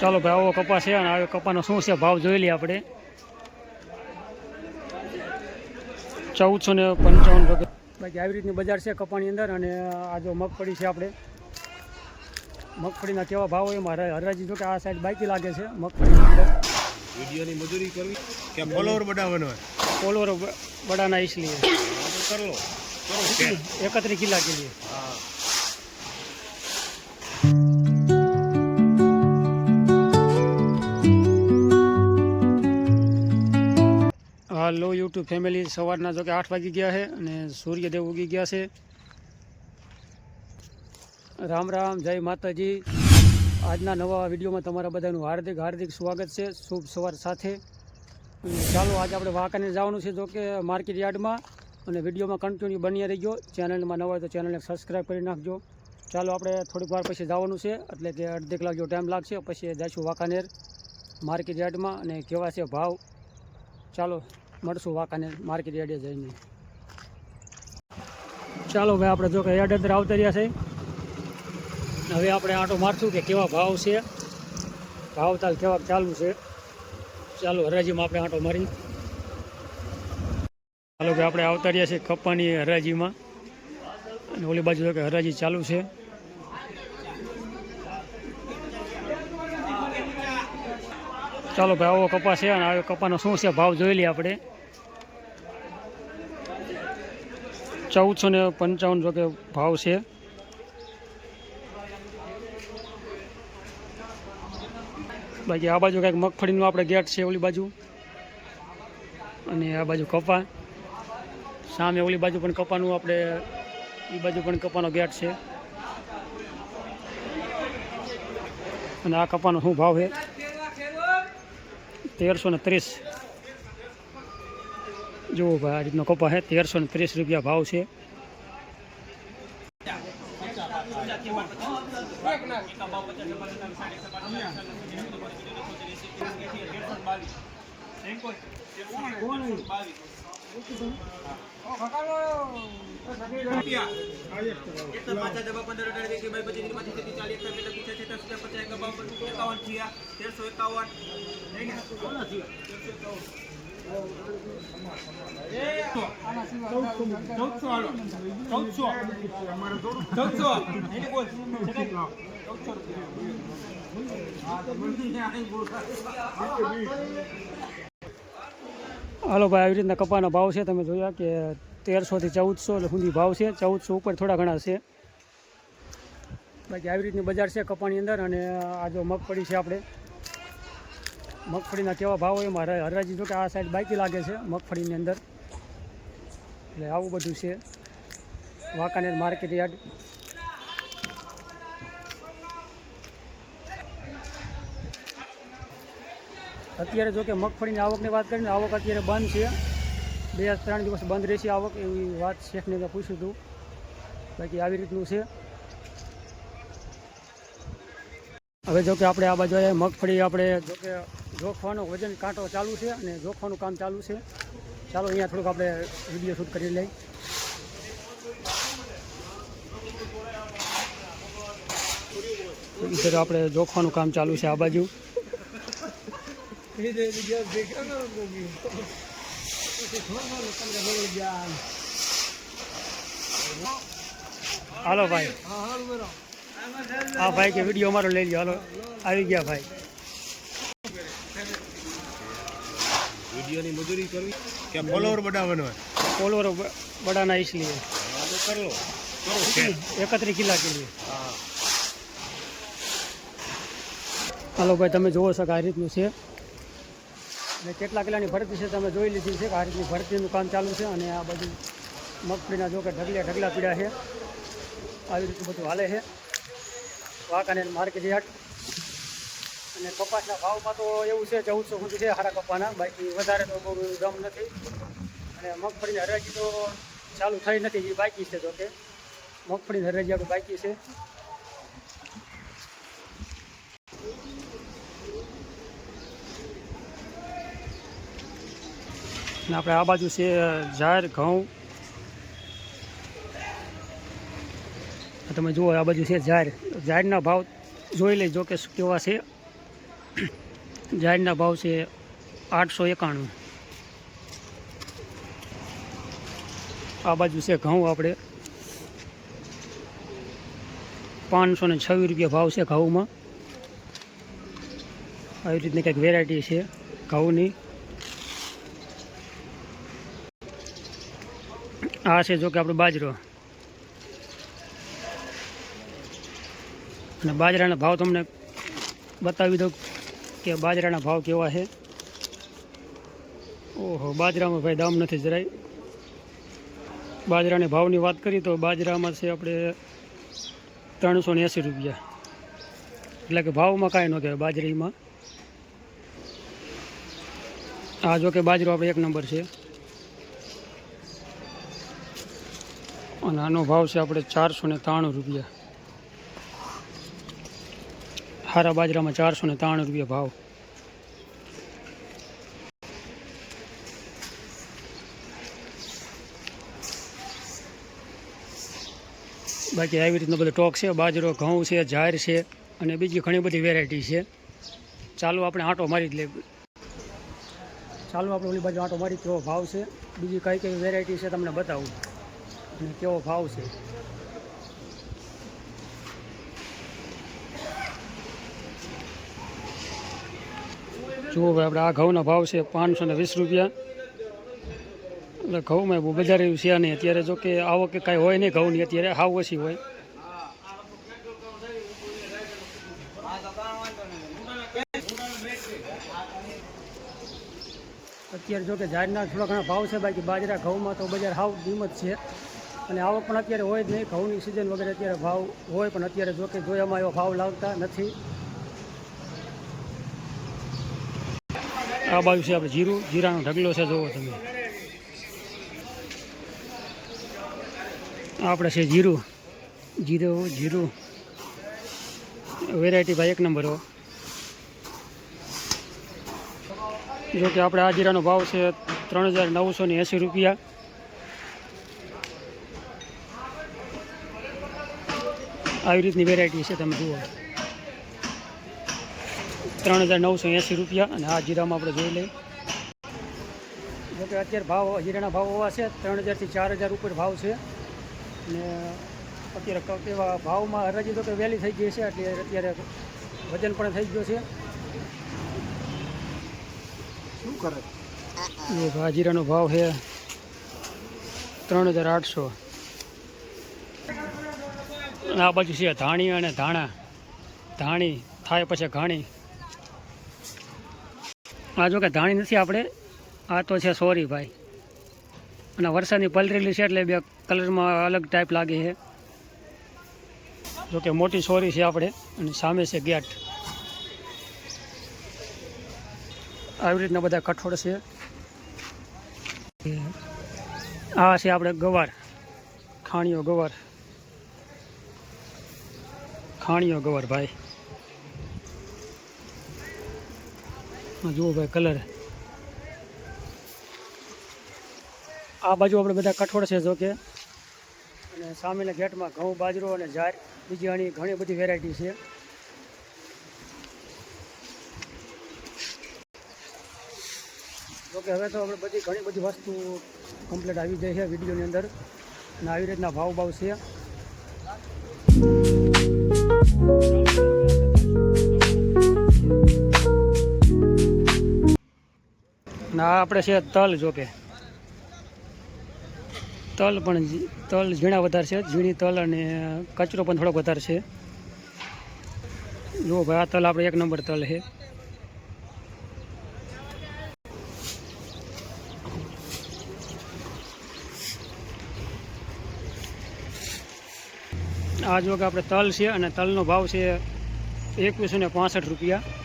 ચાલો ભાઈ આવો કપા છે અને આવ્યો કપાનો શું છે ભાવ જોઈ લઈએ આપણે. ચૌદસો ને પંચાવન બાકી આવી રીતની બજાર છે કપાની અંદર અને આ જો મગફળી છે આપણે. મગફળીના કેવા ભાવ હોય મારા હરાજી જો કે આ સાઈડ બાઇકી લાગે છે મગફળીની મજૂરી કરવી કે ફોલોવર બડાવવાનો ફોલોવર બડાના ઇસલીએ કરો એકત્રીસ કિલા કે લીએ યુટ્યુબ ફેમિલી સવારના જો કે આઠ વાગી ગયા છે અને સૂર્યદેવ ઉગી ગયા છે. રામ રામ, જય માતાજી. આજના નવા વિડીયોમાં તમારા બધાનું હાર્દિક હાર્દિક સ્વાગત છે. શુભ સવાર સાથે. ચાલો આજે આપણે વાંકાને જવાનું છે જો કે માર્કેટ યાર્ડમાં. અને વિડીયોમાં કન્ટિન્યુ બની રહીજો. ચેનલમાં નવા હોય તો ચેનલને સબસ્ક્રાઈબ કરી નાખજો. ચાલો આપણે થોડીક વાર પછી જવાનું છે. એટલે કે અડધી કલાક જેવો ટાઈમ લાગશે. પછી જઈશું વાંકાનેર માર્કેટ યાર્ડમાં. અને કેવા છે ભાવ? ચાલો. મળશું વાંકાને માર્કેટ યાર્ડે જઈને. ચાલો ભાઈ આપણે જો કે યાર્ડ અંદર આવતા રહ્યા છે. હવે આપણે આંટો મારશું કે કેવા ભાવ છે. ભાવ તાલ કેવા ચાલુ છે. ચાલો, હરાજીમાં આપણે આંટો મારી ચાલો ભાઈ આપણે આવતા રહ્યા છે કપ્પાની હરાજીમાં. અને ઓલી બાજુ જો કે હરાજી ચાલુ છે. ચાલો ભાઈ, આવો કપા છે અને આ કપાનો શું છે ભાવ જોઈ લઈએ આપણે. ચૌદસો ને પંચાવન જો ભાવ છે. બાકી આ બાજુ કંઈક મગફળીનું આપણે ગેટ છે ઓલી બાજુ. અને આ બાજુ કપા. સામે ઓલી બાજુ પણ કપાનું આપણે એ બાજુ પણ કપાનો ગેટ છે. અને આ કપાનો શું ભાવ છે? તેરસો ને ત્રીસ. જુઓ ભાઈ, આ રીતનો કપા છે તેરસો ને ત્રીસ રૂપિયા ભાવ છે. પાછા ડબ્બા પંદર અઢાર વીસ બાવીસ પચીસ ત્રીસ પાંત્રીસ છત્રીસ ચાલીસ એકતાલીસ બેતાલીસ પિસ્તાલીસ છેતાલીસ પચાસ એકાવન. હાલો ભાઈ, આવી રીતના કપાના ભાવ છે. તમે જોયા કે તેરસોથી ચૌદસો સુધી ભાવ છે. ચૌદસો ઉપર થોડા ઘણા છે. બાકી આવી રીતની બજાર છે કપાની અંદર અને આ જો મગફળી છે આપણે. મગફળીના કેવા ભાવ હોય એમાં હરા- હરાજી જો કે આ સાઈડ બાકી લાગે છે મગફળીની અંદર. એટલે આવું બધું છે. Wankaner market yard. અત્યારે જો કે મગફળીની આવકની વાત કરીને આવક અત્યારે બંધ છે. બે ત્રણ દિવસ બંધ રહેશે આવક એવી વાત શેખને મેં પૂછ્યું હતું. બાકી આવી રીતનું છે. હવે જો કે આપણે આ બાજુ મગફળી આપણે જો કે જોખવાનું વજન કાંટો ચાલુ છે અને જોખવાનું કામ ચાલુ છે. ચાલો, અહીંયા થોડુંક આપણે વીડિયો શૂટ કરી લઈએ. આપણે જોખવાનું કામ ચાલુ છે આ બાજુ. હાલો ભાઈ. હા ભાઈ કે વીડિયો અમારો લઈ લો હાલો. આવી ગયા ભાઈ. વિડીયોની મજૂરી કરવી કે ફોલોવર બનાવવાનો હોય કોલોર બડાના इसलिए હા તો કર લો કરો શેર. એકત્રીસ કિલા કે लिए હા હાલો ભાઈ તમે જોવો છો કે આ રીતનું છે અને કેટલા કિલાની ભરતી છે તમે જોઈ લીધી છે કે આ રીતની ભરતીનું કામ ચાલુ છે અને આ બધું મગફળીના જો કે ઢગલા ઢગલા પીડા છે આવી રીતનું બધું હાલે છે વાંકાનેર માર્કેટ યાર્ડ અને કપાસના ભાવમાં તો એવું છે ચૌદસો સુધી છે, હારા કપાના. બાકી વધારે તો બહુ દમ નથી. અને મગફળીની હરાજી તો ચાલુ થઈ નથી એ બાકી છે જોકે મગફળીની હરાજી આપણે બાકી છે. આપણે આ બાજુ છે, ઝાડ, ઘઉં. તમે જુઓ, આ બાજુ છે ઝાડ. ઝાડના ભાવ જોઈ લઈ જો કે કેવા છે. જાહેરના ભાવ છે આઠસો એકાણું. આ બાજુ છે ઘઉં આપણે. પાંચસો ને છવ્વીસ રૂપિયા ભાવ છે ઘઉંમાં. આવી રીતની કંઈક વેરાયટી છે ઘઉંની. આ છે જો કે આપણે બાજરો. અને બાજરાના ભાવ તમને બતાવી દઉં. કે બાજરાના ભાવ કેવા છે? ઓહો, બાજરામાં ભાઈ દામ નથી જરાય. બાજરાને ભાવની વાત કરીએ તો બાજરામાં છે આપણે ત્રણસો ને એંસી રૂપિયા. એટલે કે ભાવમાં કાંઈ ન કહેવાય બાજરીમાં. આ જો કે બાજરો આપણે એક નંબર છે. અને આનો ભાવ છે આપણે ચારસો ને ત્રાણું રૂપિયા. હારા બાજરામાં ચારસો ને ત્રાણું રૂપિયા ભાવ. બાકી આવી રીતનો બધો ટોક છે, બાજરો, ઘઉં છે ઝાર છે અને બીજી ઘણી બધી વેરાયટી છે. ચાલો આપણે આંટો મારી જ લઈએ. ચાલો આપણે ઓલી બાજુ આંટો મારી કેવો ભાવ છે, બીજી કઈ કઈ વેરાયટી છે તમને બતાવું. અને કેવો ભાવ છે. જુઓ ભાઈ, આપણે આ ઘઉંના ભાવ છે પાંચસો ને વીસ રૂપિયા. એટલે ઘઉંમાં બહુ બજાર એવું છે નહીં. અત્યારે જો કે કાંઈ હોય નહીં ઘઉંની, અત્યારે હાવ ઓછી હોય. અત્યારે જો કે થોડા ઘણા ભાવ છે બાકી બાજરા ઘઉંમાં તો બજાર હાવ કિંમત છે. અને આવક પણ અત્યારે હોય જ નહીં. ઘઉંની સિઝન વગેરે અત્યારે ભાવ હોય, પણ અત્યારે જો કે જોયામાં એવો ભાવ લાગતા નથી. આ બાજુ છે આપણે જીરું. જીરાનો ઢગલો છે જોવો તમે. આપણે છે જીરું. જીરું જીરું. વેરાયટી ભાઈ એક નંબર હો. જો કે આપણે આ જીરાનો ભાવ છે ત્રણ હજાર નવસો ને એંસી રૂપિયા. આવી રીતની વેરાયટી છે તમે જુઓ. ત્રણ હજાર નવસો એંસી રૂપિયા અને આ જીરામાં આપણે જોઈ લઈએ. જોકે અત્યારે ભાવ જીરાના ભાવ એવા છે ત્રણ હજારથી ચાર હજાર ઉપર ભાવ છે. અને અત્યારે એવા ભાવમાં હરાજી તો કે વહેલી થઈ ગઈ છે એટલે અત્યારે વજન પણ થઈ ગયો છે. શું કરે? એ ભાજીરાનો ભાવ છે ત્રણ હજાર આઠસો. આ બાજુ છે ધાણી અને ધાણા. ધાણી થાય પછી ઘાણી. આ જો કે ધાણી નથી આપણે. આ તો છે સોરી ભાઈ. અને વરસાદની પલરેલી છે એટલે બે કલરમાં અલગ ટાઈપ લાગે છે. જો કે મોટી સોરી છે આપણે અને સામે છે ગેટ. આવી રીતના બધા કઠોળ છે. આ છે આપણે ગવાર. ખાણીઓ ગવાર. ખાણીઓ ગવાર ભાઈ. જુઓ ભાઈ કલર આ બાજુ આપણે બધા કઠોળ છે જોકે. અને સામેના ગેટમાં ઘઉં, બાજરો અને જાર, બીજી આની ઘણી બધી વેરાયટી છે. જોકે હવે તો આપણે બધી ઘણી બધી વસ્તુ કમ્પ્લીટ આવી જાય છે વિડીયોની અંદર. અને આવી રીતના ભાવ ભાવ છે. આપણે છે તલ જોકે તલ પણ તલ ઝીણા વધારે છે, ઝીણી તલ અને કચરો પણ થોડોક વધારે છે. જુઓ ભાઈ, આ તલ આપણે એક નંબર તલ છે. આ જો કે આપણે તલ છે અને તલનો ભાવ છે એકવીસો ને રૂપિયા.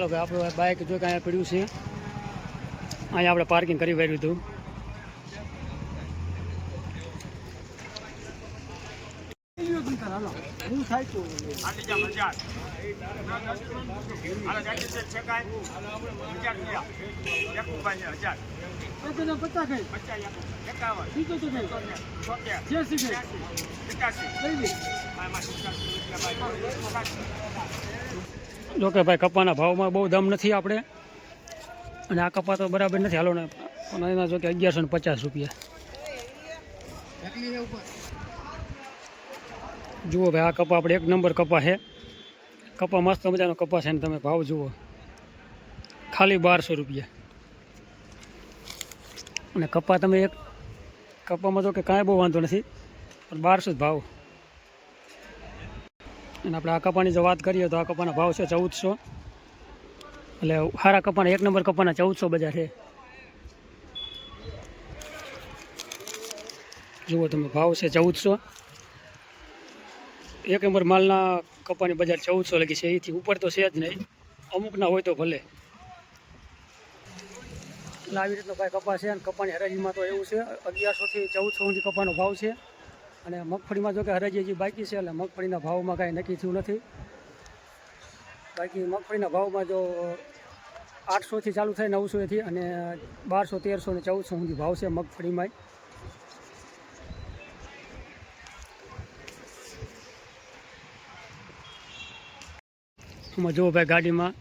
ચાલો ભાઈ આપણું બાઇક જો કે અહીંયા પડ્યું છે. અહીંયા આપણે પાર્કિંગ કરી વાર્યું હતું. પચાસ. એકાવન છોતેર એકાસી જો કે ભાઈ કપાના ભાવમાં બહુ દમ નથી આપણે. અને આ કપા તો બરાબર નથી હાલો ને. પણ એના જો કે અગિયારસો ને પચાસ રૂપિયા. જુઓ ભાઈ, આ કપા આપણે એક નંબર કપા છે. કપા મસ્ત મજાનો કપા છે ને તમે ભાવ જુઓ. ખાલી બારસો રૂપિયા. અને કપા તમે એક કપામાં તો કે કાંઈ બહુ વાંધો નથી, પણ બારસો જ ભાવ. અને આપણે આ કપાની જો વાત કરીએ તો આ કપાના ભાવ છે ચૌદસો. એટલે સારા કપાના એક નંબર કપાના ચૌદસો બજાર છે. જુઓ તમે, ભાવ છે ચૌદસો. એક નંબર માલના કપાની બજાર ચૌદસો લગી છે. એથી ઉપર તો છે જ નહીં. અમુકના હોય તો ભલે. એટલે આવી રીતનો ભાઈ કપા છે અને કપાની હરાજીમાં તો એવું છે, અગિયારસોથી ચૌદસો સુધી કપાનો ભાવ છે. અને મગફળીમાં જો કે હરાજી હજી બાકી છે, એટલે મગફળીના ભાવમાં કાંઈ નક્કી થયું નથી. બાકી મગફળીના ભાવમાં જો આઠસોથી ચાલુ થાય નવસોથી અને બારસો, તેરસો ને ચૌદસો સુધી ભાવ છે મગફળીમાં જુઓ ભાઈ ગાડીમાં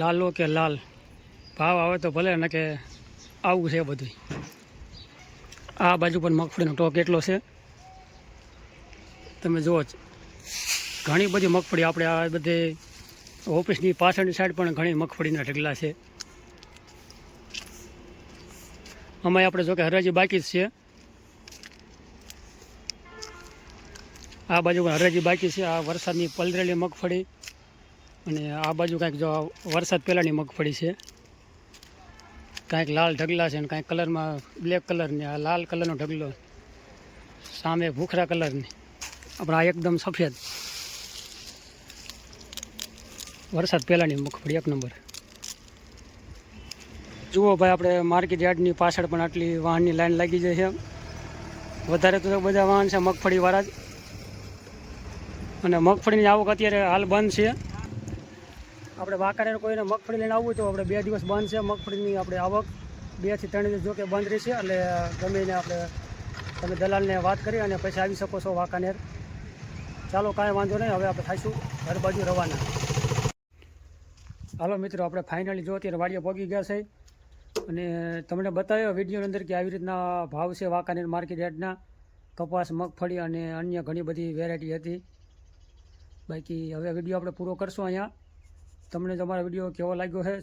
લાલો કે લાલ? ભાવ આવે તો ભલે ને કે આવું છે બધું આ બાજુ પણ મગફળીનો ટોક એટલો છે. તમે જુઓ. ઘણી બધી મગફળી આપણે આ બધે ઓફિસની પાછળની સાઈડ પણ ઘણી મગફળીના ઢગલા છે. આમાં આપણે જો કે હરાજી બાકી જ છે. આ બાજુ પણ હરાજી બાકી છે. આ વરસાદની પલરેલી મગફળી અને આ બાજુ કાંઈક જો વરસાદ પહેલાંની મગફળી છે. કાંઈક લાલ ઢગલા છે અને કાંઈક કલરમાં બ્લેક કલરની, આ લાલ કલરનો ઢગલો સામે ભૂખરા કલરની. આપણે આ એકદમ સફેદ. વરસાદ પહેલાંની મગફળી એક નંબર. જુઓ ભાઈ, આપણે માર્કેટ યાર્ડની પાછળ પણ આટલી વાહનની લાઈન લાગી જાય છે. વધારે તો બધા વાહન છે મગફળીવાળા જ. અને મગફળીની આવક અત્યારે હાલ બંધ છે. આપણે વાંકાને કોઈને મગફળી લઈને આવવું તો આપણે બે દિવસ બંધ છે મગફળીની આપણે આવક. બેથી ત્રણ દિવસ જોકે બંધ રહેશે, એટલે ગમે આપણે તમે દલાલને વાત કરી અને પછી આવી શકો છો વાંકાનેર. ચાલો કાંઈ વાંધો નહીં, હવે આપણે થઈશું ઘર બાજુ રવાના. હાલો મિત્રો, આપણે ફાઇનલી જો અત્યારે વાડીએ પહોંચી ગયા છે. અને તમને બતાવ્યો વિડીયોની અંદર કે આવી રીતના ભાવ છે વાંકાનેર માર્કેટ યાર્ડના. કપાસ, મગફળી અને અન્ય ઘણી બધી વેરાયટી હતી. બાકી હવે વીડિયો આપણે પૂરો કરશું અહીંયા. તમને તમારો વીડિયો કેવો લાગ્યો છે,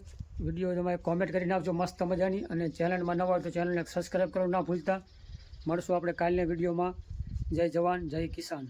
વીડિયો તમે કોમેન્ટ કરીને આપજો મસ્ત મજાની. અને ચેનલમાં નવા હોય તો ચેનલને સબસ્ક્રાઈબ કરવાનું ના ભૂલતા. મળશું આપણે કાલના વિડીયોમાં. જય જવાન, જય કિસાન.